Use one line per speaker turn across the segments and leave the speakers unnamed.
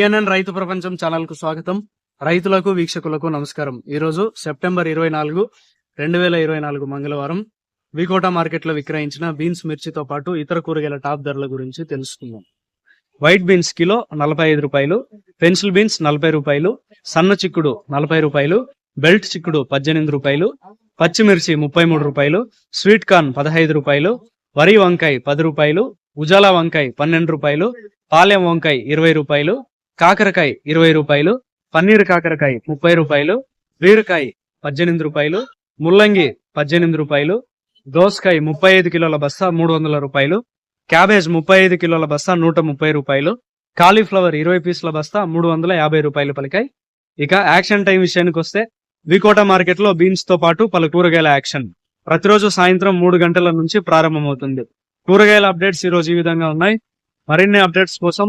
TNN రైతు ప్రపంచం ఛానల్కు స్వాగతం. రైతులకు వీక్షకులకు నమస్కారం. ఈ రోజు సెప్టెంబర్ ఇరవై నాలుగు రెండు వేల ఇరవై నాలుగు మంగళవారం. వికోట మార్కెట్లో విక్రయించిన బీన్స్ మిర్చితో పాటు ఇతర కూరగాయల టాప్ ధరల గురించి తెలుసుకుందాం. వైట్ బీన్స్ కిలో నలభై ఐదు రూపాయలు పెన్సిల్ బీన్స్ నలభై రూపాయలు సన్న చిక్కుడు నలభై రూపాయలు బెల్ట్ చిక్కుడు పద్దెనిమిది రూపాయలు పచ్చిమిర్చి ముప్పై మూడు రూపాయలు స్వీట్ కార్న్ పదహైదు రూపాయలు వరి వంకాయ పది రూపాయలు ఉజాలా వంకాయ పన్నెండు రూపాయలు పాలెం వంకాయ ఇరవై రూపాయలు కాకరకాయ ఇరవై రూపాయలు పన్నీర్ కాకరకాయ ముప్పై రూపాయలు బీరకాయ పద్దెనిమిది రూపాయలు ముల్లంగి పద్దెనిమిది రూపాయలు దోసకాయ ముప్పై ఐదు కిలోల బస్తా మూడు వందల రూపాయలు క్యాబేజ్ ముప్పై ఐదు కిలోల బస్తా నూట ముప్పై రూపాయలు కాలీఫ్లవర్ ఇరవై పీసుల బస్తా మూడు వందల యాభై రూపాయలు పలికాయి. ఇక యాక్షన్ టైం విషయానికి వస్తే వికోట మార్కెట్లో బీన్స్తో పాటు పలు కూరగాయల యాక్షన్. ప్రతిరోజు సాయంత్రం మూడు గంటల నుంచి ప్రారంభమవుతుంది. కూరగాయల అప్డేట్స్ ఈ రోజు ఈ విధంగా ఉన్నాయి. మరిన్ని అప్డేట్స్ కోసం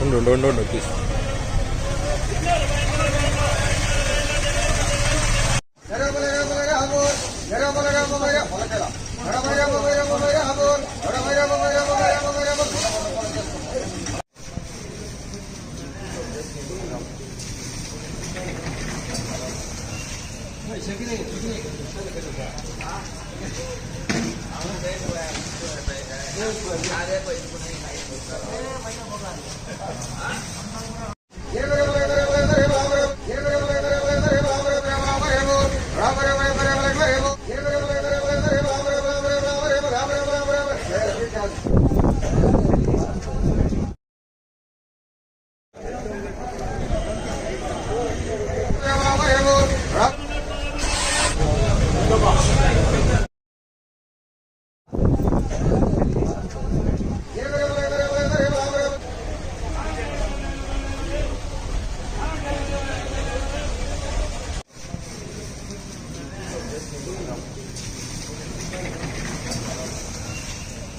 ఉండు ఉండు ఉండు ఉండు తీసు ఉండు ఉండు ఉండు ఉండు తీసు
యాభై రూపాయలు అరవై రూపాయలు డెబ్బై Thank you.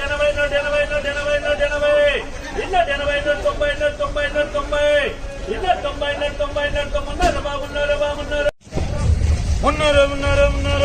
ఎనభై నూట ఎనభై